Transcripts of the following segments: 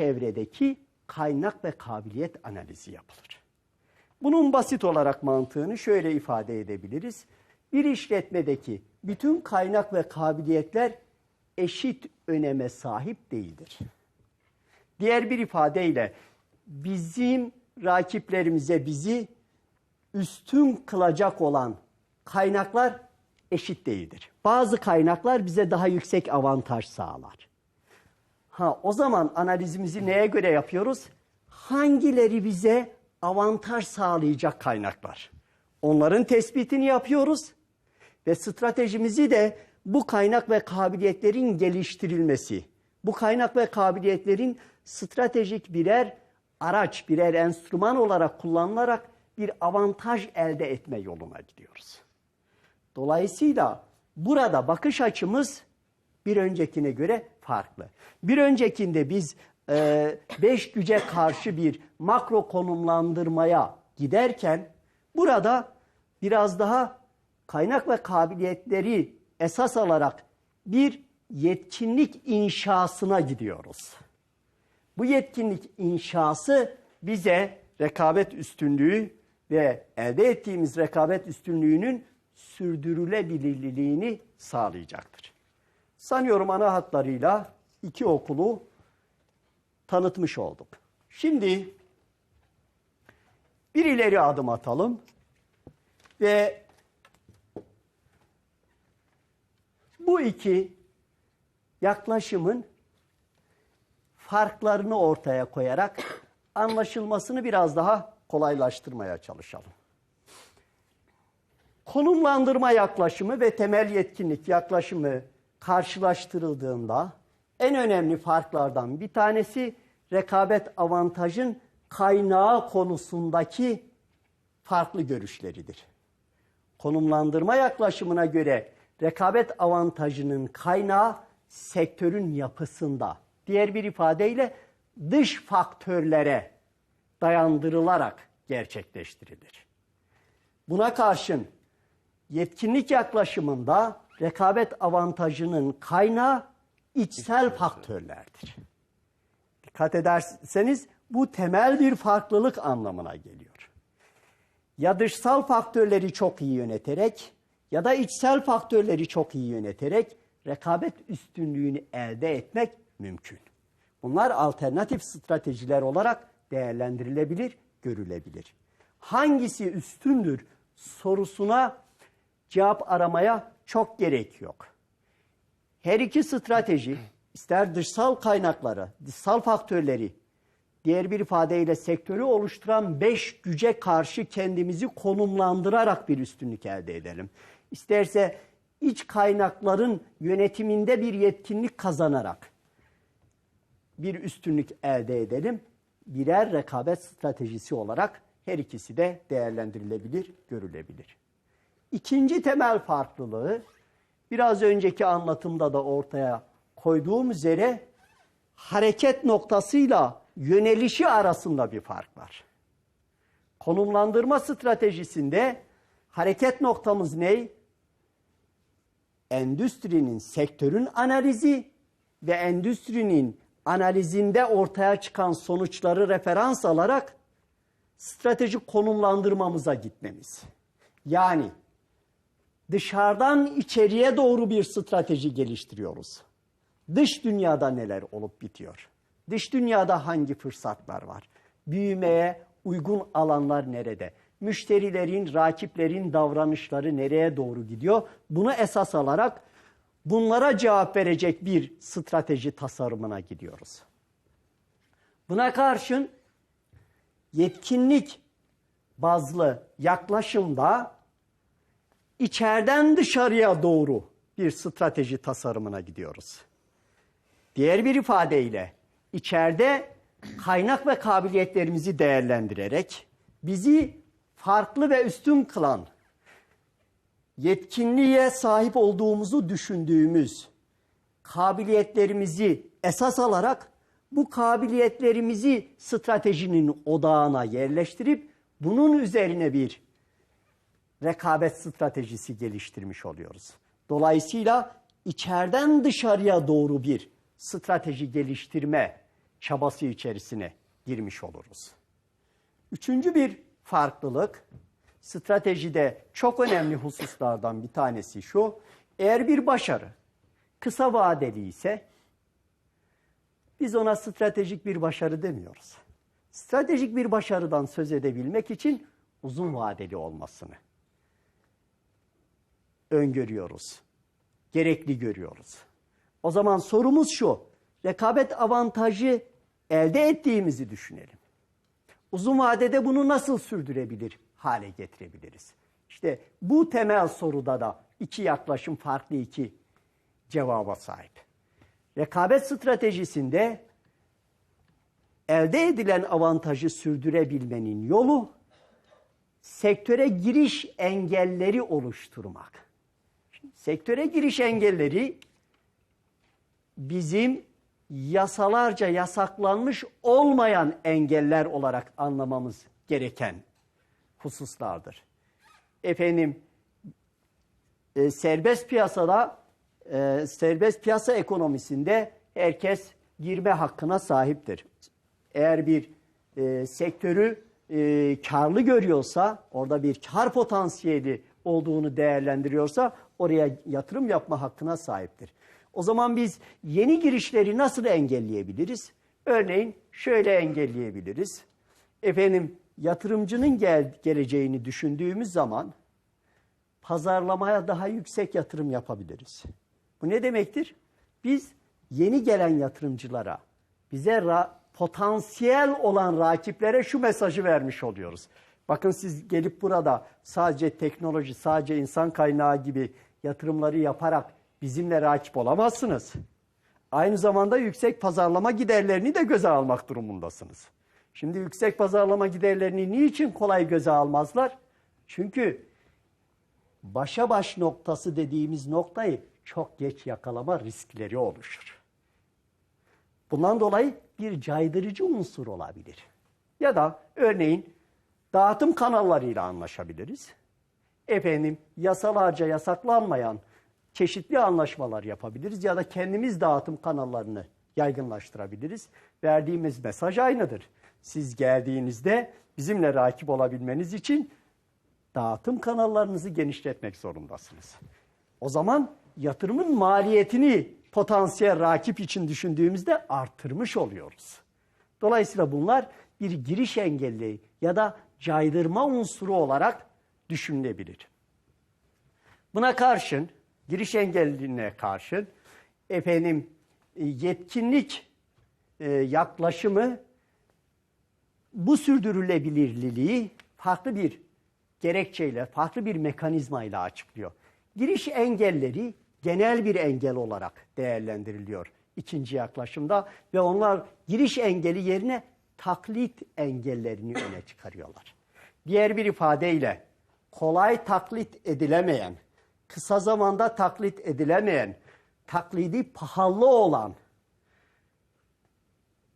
çevredeki kaynak ve kabiliyet analizi yapılır. Bunun basit olarak mantığını şöyle ifade edebiliriz. Bir işletmedeki bütün kaynak ve kabiliyetler eşit öneme sahip değildir. Diğer bir ifadeyle bizim rakiplerimize bizi üstün kılacak olan kaynaklar eşit değildir. Bazı kaynaklar bize daha yüksek avantaj sağlar. Ha o zaman analizimizi neye göre yapıyoruz? Hangileri bize avantaj sağlayacak kaynaklar? Onların tespitini yapıyoruz ve stratejimizi de bu kaynak ve kabiliyetlerin geliştirilmesi, bu kaynak ve kabiliyetlerin stratejik birer araç, birer enstrüman olarak kullanılarak bir avantaj elde etme yoluna gidiyoruz. Dolayısıyla burada bakış açımız bir öncekine göre farklı. Bir öncekinde biz e, beş güce karşı bir makro konumlandırmaya giderken burada biraz daha kaynak ve kabiliyetleri esas alarak bir yetkinlik inşasına gidiyoruz. Bu yetkinlik inşası bize rekabet üstünlüğü ve elde ettiğimiz rekabet üstünlüğünün sürdürülebilirliğini sağlayacaktır. Sanıyorum ana hatlarıyla iki okulu tanıtmış olduk. Şimdi bir ileri adım atalım ve bu iki yaklaşımın farklarını ortaya koyarak anlaşılmasını biraz daha kolaylaştırmaya çalışalım. Konumlandırma yaklaşımı ve temel yetkinlik yaklaşımı karşılaştırıldığında en önemli farklardan bir tanesi rekabet avantajın kaynağı konusundaki farklı görüşleridir. Konumlandırma yaklaşımına göre rekabet avantajının kaynağı sektörün yapısında. Diğer bir ifadeyle dış faktörlere dayandırılarak gerçekleştirilir. Buna karşın yetkinlik yaklaşımında rekabet avantajının kaynağı içsel faktörlerdir. Dikkat ederseniz bu temel bir farklılık anlamına geliyor. Ya dışsal faktörleri çok iyi yöneterek ya da içsel faktörleri çok iyi yöneterek rekabet üstünlüğünü elde etmek mümkün. Bunlar alternatif stratejiler olarak değerlendirilebilir, görülebilir. Hangisi üstündür sorusuna cevap aramaya çok gerek yok. Her iki strateji ister dışsal kaynakları, dışsal faktörleri, diğer bir ifadeyle sektörü oluşturan beş güce karşı kendimizi konumlandırarak bir üstünlük elde edelim. İsterse iç kaynakların yönetiminde bir yetkinlik kazanarak bir üstünlük elde edelim. Birer rekabet stratejisi olarak her ikisi de değerlendirilebilir, görülebilir. İkinci temel farklılığı biraz önceki anlatımda da ortaya koyduğum üzere hareket noktasıyla yönelişi arasında bir fark var. Konumlandırma stratejisinde hareket noktamız ne? Endüstrinin, sektörün analizi ve endüstrinin analizinde ortaya çıkan sonuçları referans alarak stratejik konumlandırmamıza gitmemiz. Yani dışarıdan içeriye doğru bir strateji geliştiriyoruz. Dış dünyada neler olup bitiyor? Dış dünyada hangi fırsatlar var? Büyümeye uygun alanlar nerede? Müşterilerin, rakiplerin davranışları nereye doğru gidiyor? Bunu esas alarak bunlara cevap verecek bir strateji tasarımına gidiyoruz. Buna karşın yetkinlik bazlı yaklaşımda içeriden dışarıya doğru bir strateji tasarımına gidiyoruz. Diğer bir ifadeyle içeride kaynak ve kabiliyetlerimizi değerlendirerek bizi farklı ve üstün kılan yetkinliğe sahip olduğumuzu düşündüğümüz kabiliyetlerimizi esas alarak bu kabiliyetlerimizi stratejinin odağına yerleştirip bunun üzerine bir rekabet stratejisi geliştirmiş oluyoruz. Dolayısıyla içeriden dışarıya doğru bir strateji geliştirme çabası içerisine girmiş oluruz. Üçüncü bir farklılık stratejide çok önemli hususlardan bir tanesi şu. Eğer bir başarı kısa vadeli ise biz ona stratejik bir başarı demiyoruz. Stratejik bir başarıdan söz edebilmek için uzun vadeli olmasını öngörüyoruz. Gerekli görüyoruz. O zaman sorumuz şu. Rekabet avantajı elde ettiğimizi düşünelim. Uzun vadede bunu nasıl sürdürebilir hale getirebiliriz? İşte bu temel soruda da iki yaklaşım farklı iki cevaba sahip. Rekabet stratejisinde elde edilen avantajı sürdürebilmenin yolu sektöre giriş engelleri oluşturmak. Sektöre giriş engelleri bizim yasalarca yasaklanmış olmayan engeller olarak anlamamız gereken hususlardır. Efendim e, serbest piyasada e, serbest piyasa ekonomisinde herkes girme hakkına sahiptir. Eğer bir e, sektörü e, karlı görüyorsa, orada bir kar potansiyeli olduğunu değerlendiriyorsa oraya yatırım yapma hakkına sahiptir. O zaman biz yeni girişleri nasıl engelleyebiliriz? Örneğin şöyle engelleyebiliriz. Efendim yatırımcının gel geleceğini düşündüğümüz zaman pazarlamaya daha yüksek yatırım yapabiliriz. Bu ne demektir? Biz yeni gelen yatırımcılara, bize potansiyel olan rakiplere şu mesajı vermiş oluyoruz. Bakın siz gelip burada sadece teknoloji, sadece insan kaynağı gibi yatırımları yaparak bizimle rakip olamazsınız. Aynı zamanda yüksek pazarlama giderlerini de göze almak durumundasınız. Şimdi yüksek pazarlama giderlerini niçin kolay göze almazlar? Çünkü başa baş noktası dediğimiz noktayı çok geç yakalama riskleri oluşur. Bundan dolayı bir caydırıcı unsur olabilir. Ya da örneğin dağıtım kanallarıyla anlaşabiliriz. Efendim yasalarca yasaklanmayan çeşitli anlaşmalar yapabiliriz ya da kendimiz dağıtım kanallarını yaygınlaştırabiliriz. Verdiğimiz mesaj aynıdır. Siz geldiğinizde bizimle rakip olabilmeniz için dağıtım kanallarınızı genişletmek zorundasınız. O zaman yatırımın maliyetini potansiyel rakip için düşündüğümüzde artırmış oluyoruz. Dolayısıyla bunlar bir giriş engelli ya da caydırma unsuru olarak düşünülebilir. Buna karşın, giriş engelline karşın efendim e, yetkinlik e, yaklaşımı bu sürdürülebilirliliği farklı bir gerekçeyle, farklı bir mekanizmayla açıklıyor. Giriş engelleri genel bir engel olarak değerlendiriliyor ikinci yaklaşımda ve onlar giriş engeli yerine taklit engellerini öne çıkarıyorlar. Diğer bir ifadeyle kolay taklit edilemeyen, kısa zamanda taklit edilemeyen, taklidi pahalı olan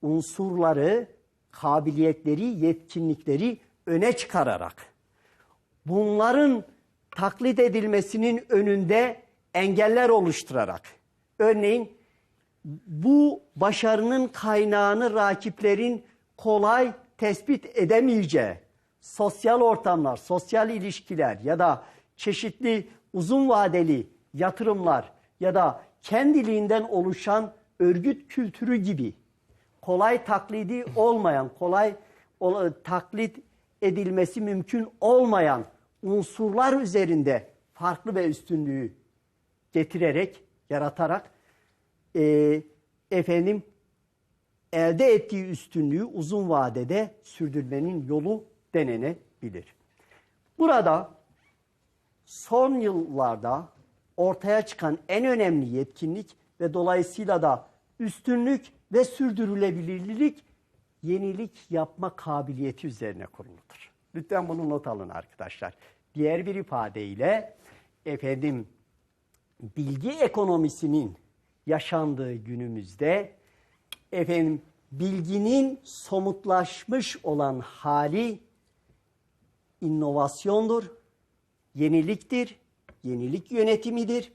unsurları, kabiliyetleri, yetkinlikleri öne çıkararak bunların taklit edilmesinin önünde engeller oluşturarak örneğin bu başarının kaynağını rakiplerin kolay tespit edemeyeceği sosyal ortamlar, sosyal ilişkiler ya da çeşitli uzun vadeli yatırımlar ya da kendiliğinden oluşan örgüt kültürü gibi kolay taklidi olmayan, kolay ol- taklit edilmesi mümkün olmayan unsurlar üzerinde farklı ve üstünlüğü getirerek, yaratarak e, efendim elde ettiği üstünlüğü uzun vadede sürdürmenin yolu denenebilir. Burada son yıllarda ortaya çıkan en önemli yetkinlik ve dolayısıyla da üstünlük ve sürdürülebilirlik yenilik yapma kabiliyeti üzerine kuruludur. Lütfen bunu not alın arkadaşlar. Diğer bir ifadeyle efendim bilgi ekonomisinin yaşandığı günümüzde efendim bilginin somutlaşmış olan hali inovasyondur, yeniliktir, yenilik yönetimidir.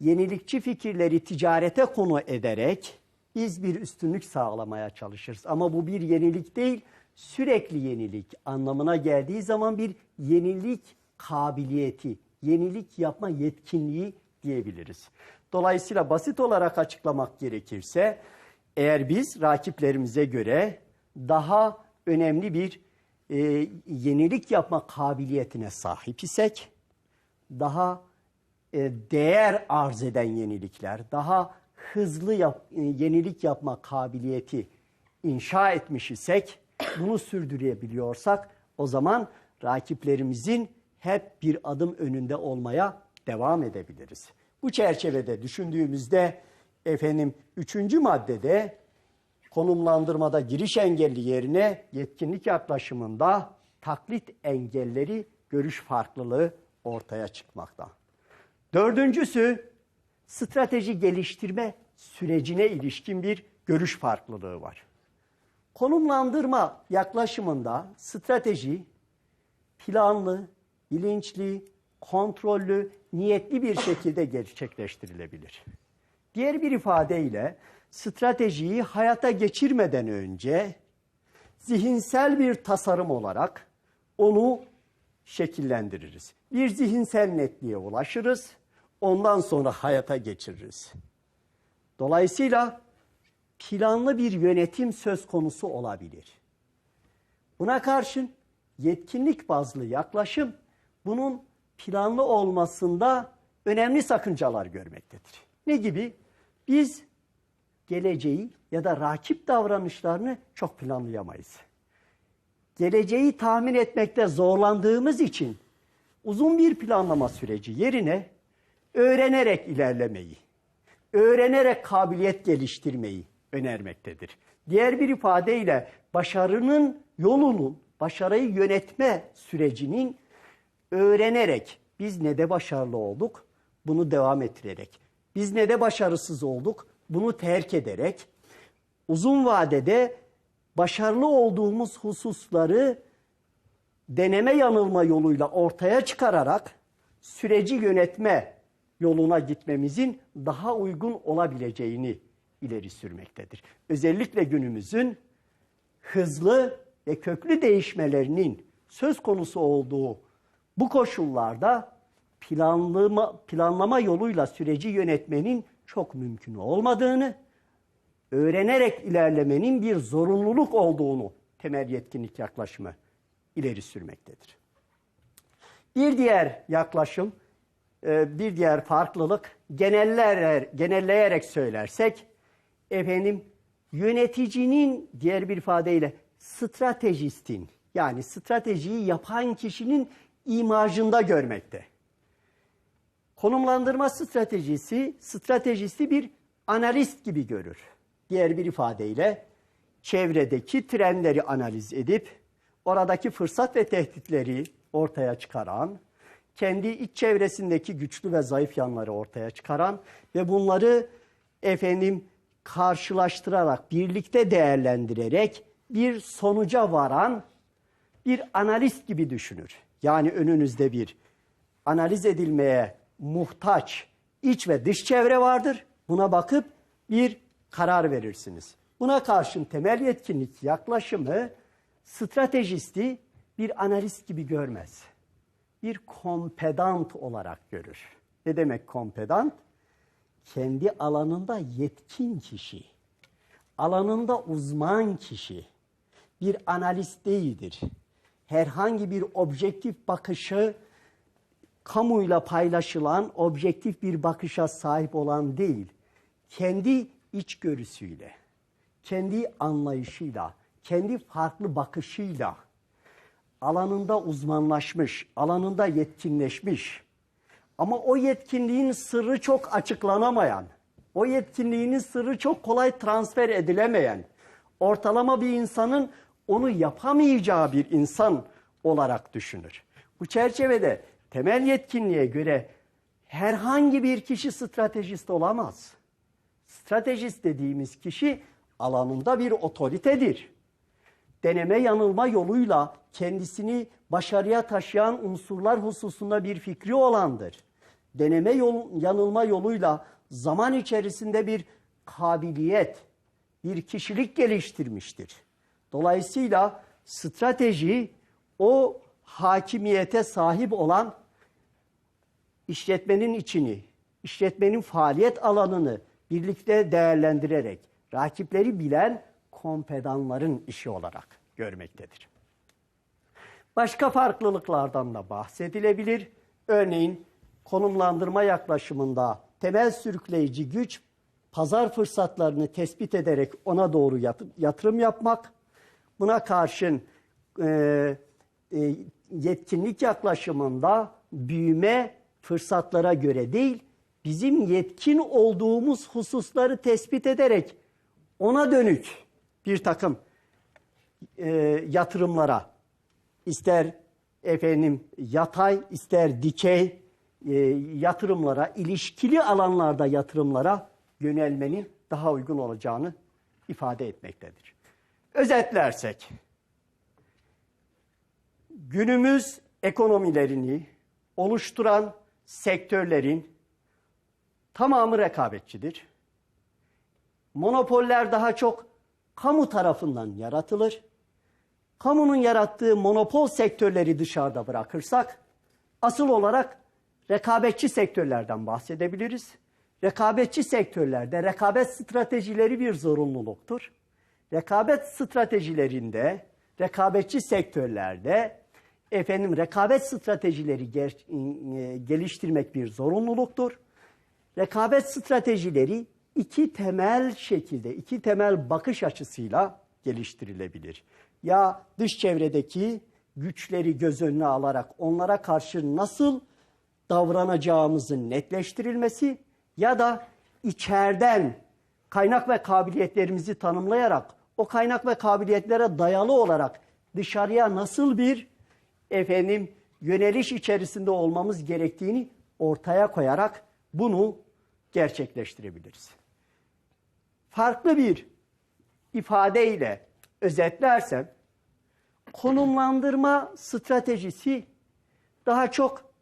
Yenilikçi fikirleri ticarete konu ederek biz bir üstünlük sağlamaya çalışırız. Ama bu bir yenilik değil, sürekli yenilik anlamına geldiği zaman bir yenilik kabiliyeti, yenilik yapma yetkinliği diyebiliriz. Dolayısıyla basit olarak açıklamak gerekirse eğer biz rakiplerimize göre daha önemli bir e, yenilik yapma kabiliyetine sahip isek, daha e, değer arz eden yenilikler, daha hızlı yap, e, yenilik yapma kabiliyeti inşa etmiş isek, bunu sürdürebiliyorsak o zaman rakiplerimizin hep bir adım önünde olmaya devam edebiliriz. Bu çerçevede düşündüğümüzde efendim üçüncü maddede konumlandırmada giriş engelli yerine yetkinlik yaklaşımında taklit engelleri görüş farklılığı ortaya çıkmakta. Dördüncüsü strateji geliştirme sürecine ilişkin bir görüş farklılığı var. Konumlandırma yaklaşımında strateji planlı, bilinçli, kontrollü, niyetli bir şekilde gerçekleştirilebilir. Diğer bir ifadeyle stratejiyi hayata geçirmeden önce zihinsel bir tasarım olarak onu şekillendiririz. Bir zihinsel netliğe ulaşırız, ondan sonra hayata geçiririz. Dolayısıyla planlı bir yönetim söz konusu olabilir. Buna karşın yetkinlik bazlı yaklaşım bunun planlı olmasında önemli sakıncalar görmektedir. Ne gibi? Biz geleceği ya da rakip davranışlarını çok planlayamayız. Geleceği tahmin etmekte zorlandığımız için uzun bir planlama süreci yerine öğrenerek ilerlemeyi, öğrenerek kabiliyet geliştirmeyi önermektedir. Diğer bir ifadeyle başarının yolunun, başarıyı yönetme sürecinin öğrenerek biz ne de başarılı olduk, bunu devam ettirerek. Biz ne de başarısız olduk, bunu terk ederek uzun vadede başarılı olduğumuz hususları deneme yanılma yoluyla ortaya çıkararak süreci yönetme yoluna gitmemizin daha uygun olabileceğini ileri sürmektedir. Özellikle günümüzün hızlı ve köklü değişmelerinin söz konusu olduğu bu koşullarda planlama, planlama yoluyla süreci yönetmenin çok mümkün olmadığını, öğrenerek ilerlemenin bir zorunluluk olduğunu temel yetkinlik yaklaşımı ileri sürmektedir. Bir diğer yaklaşım, e, bir diğer farklılık geneller, genelleyerek söylersek efendim yöneticinin diğer bir ifadeyle stratejistin yani stratejiyi yapan kişinin imajında görmekte. Konumlandırma stratejisi, stratejisti bir analist gibi görür. Diğer bir ifadeyle çevredeki trendleri analiz edip oradaki fırsat ve tehditleri ortaya çıkaran, kendi iç çevresindeki güçlü ve zayıf yanları ortaya çıkaran ve bunları efendim karşılaştırarak, birlikte değerlendirerek bir sonuca varan bir analist gibi düşünür. Yani önünüzde bir analiz edilmeye muhtaç iç ve dış çevre vardır. Buna bakıp bir karar verirsiniz. Buna karşın temel yetkinlik yaklaşımı stratejisti bir analist gibi görmez. Bir kompedant olarak görür. Ne demek kompedant? Kendi alanında yetkin kişi, alanında uzman kişi, bir analist değildir. Herhangi bir objektif bakışı kamuyla paylaşılan objektif bir bakışa sahip olan değil, kendi içgörüsüyle, kendi anlayışıyla, kendi farklı bakışıyla alanında uzmanlaşmış, alanında yetkinleşmiş ama o yetkinliğin sırrı çok açıklanamayan, o yetkinliğinin sırrı çok kolay transfer edilemeyen, ortalama bir insanın onu yapamayacağı bir insan olarak düşünür. Bu çerçevede temel yetkinliğe göre herhangi bir kişi stratejist olamaz. Stratejist dediğimiz kişi alanında bir otoritedir. Deneme yanılma yoluyla kendisini başarıya taşıyan unsurlar hususunda bir fikri olandır. Deneme yol, yanılma yoluyla zaman içerisinde bir kabiliyet, bir kişilik geliştirmiştir. Dolayısıyla strateji o hakimiyete sahip olan işletmenin içini, işletmenin faaliyet alanını birlikte değerlendirerek rakipleri bilen kompedanların işi olarak görmektedir. Başka farklılıklardan da bahsedilebilir. Örneğin konumlandırma yaklaşımında temel sürükleyici güç pazar fırsatlarını tespit ederek ona doğru yatırım yapmak. Buna karşın e, e, yetkinlik yaklaşımında büyüme fırsatlara göre değil, bizim yetkin olduğumuz hususları tespit ederek ona dönük bir takım e, yatırımlara ister efendim yatay ister dikey e, yatırımlara ilişkili alanlarda yatırımlara yönelmenin daha uygun olacağını ifade etmektedir. Özetlersek günümüz ekonomilerini oluşturan sektörlerin tamamı rekabetçidir. Monopoller daha çok kamu tarafından yaratılır. Kamunun yarattığı monopol sektörleri dışarıda bırakırsak asıl olarak rekabetçi sektörlerden bahsedebiliriz. Rekabetçi sektörlerde rekabet stratejileri bir zorunluluktur. Rekabet stratejilerinde, rekabetçi sektörlerde efendim rekabet stratejileri ger, e, geliştirmek bir zorunluluktur. Rekabet stratejileri iki temel şekilde, iki temel bakış açısıyla geliştirilebilir. Ya dış çevredeki güçleri göz önüne alarak onlara karşı nasıl davranacağımızın netleştirilmesi ya da içeriden kaynak ve kabiliyetlerimizi tanımlayarak o kaynak ve kabiliyetlere dayalı olarak dışarıya nasıl bir efendim yöneliş içerisinde olmamız gerektiğini ortaya koyarak bunu gerçekleştirebiliriz. Farklı bir ifadeyle özetlersem konumlandırma stratejisi daha çok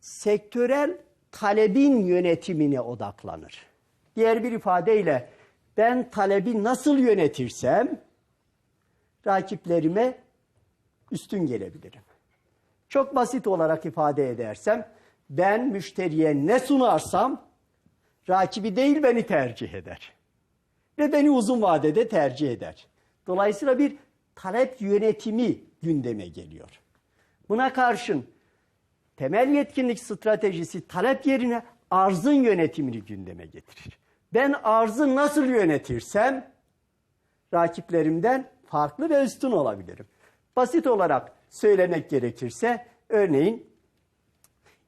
sektörel talebin yönetimine odaklanır. Diğer bir ifadeyle ben talebi nasıl yönetirsem rakiplerime üstün gelebilirim. Çok basit olarak ifade edersem ben müşteriye ne sunarsam rakibi değil beni tercih eder. Ve beni uzun vadede tercih eder. Dolayısıyla bir talep yönetimi gündeme geliyor. Buna karşın temel yetkinlik stratejisi talep yerine arzın yönetimini gündeme getirir. Ben arzı nasıl yönetirsem rakiplerimden farklı ve üstün olabilirim. Basit olarak söylemek gerekirse örneğin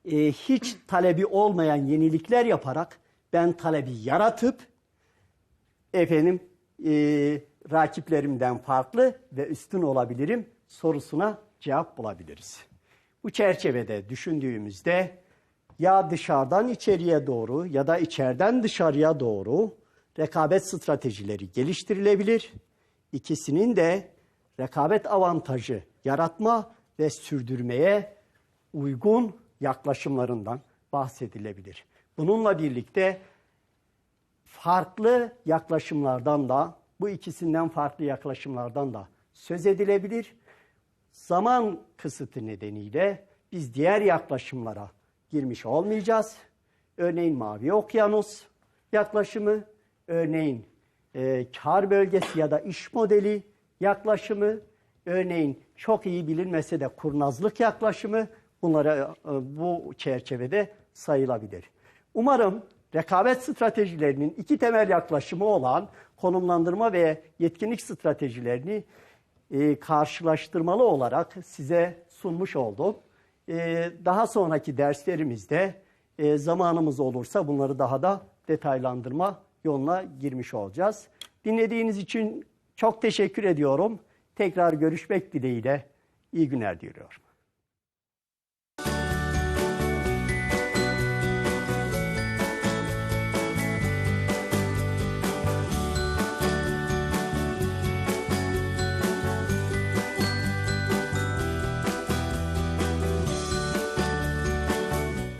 e, hiç talebi olmayan yenilikler yaparak ben talebi yaratıp efendim e, rakiplerimden farklı ve üstün olabilirim sorusuna cevap bulabiliriz. Bu çerçevede düşündüğümüzde ya dışarıdan içeriye doğru ya da içeriden dışarıya doğru rekabet stratejileri geliştirilebilir. İkisinin de rekabet avantajı yaratma ve sürdürmeye uygun yaklaşımlarından bahsedilebilir. Bununla birlikte farklı yaklaşımlardan da bu ikisinden farklı yaklaşımlardan da söz edilebilir. Zaman kısıtı nedeniyle biz diğer yaklaşımlara girmiş olmayacağız. Örneğin Mavi Okyanus yaklaşımı, örneğin e, kar bölgesi ya da iş modeli yaklaşımı, örneğin çok iyi bilinmese de kurnazlık yaklaşımı bunlara e, bu çerçevede sayılabilir. Umarım rekabet stratejilerinin iki temel yaklaşımı olan konumlandırma ve yetkinlik stratejilerini e, karşılaştırmalı olarak size sunmuş oldum. E, daha sonraki derslerimizde zamanımız olursa bunları daha da detaylandırma yoluna girmiş olacağız. Dinlediğiniz için çok teşekkür ediyorum. Tekrar görüşmek dileğiyle iyi günler diliyorum.